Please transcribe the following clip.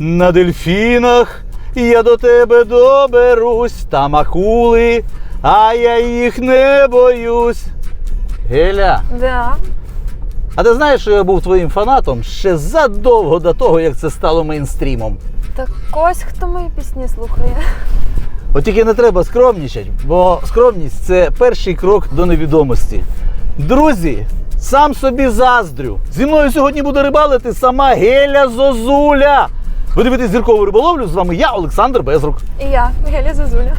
На дельфінах я до тебе доберусь, там акули, а я їх не боюсь. Геля, Да. а ти знаєш, що я був твоїм фанатом ще задовго до того, як це стало мейнстрімом. Так ось хто мої пісні слухає. От тільки не треба скромнічати, бо скромність це перший крок до невідомості. Друзі, сам собі заздрю. Зі мною сьогодні буде рибалити сама Геля Зозуля. Ви дивитесь зіркову риболовлю. З вами я, Олександр Безрук. І я, Геля Зозуля.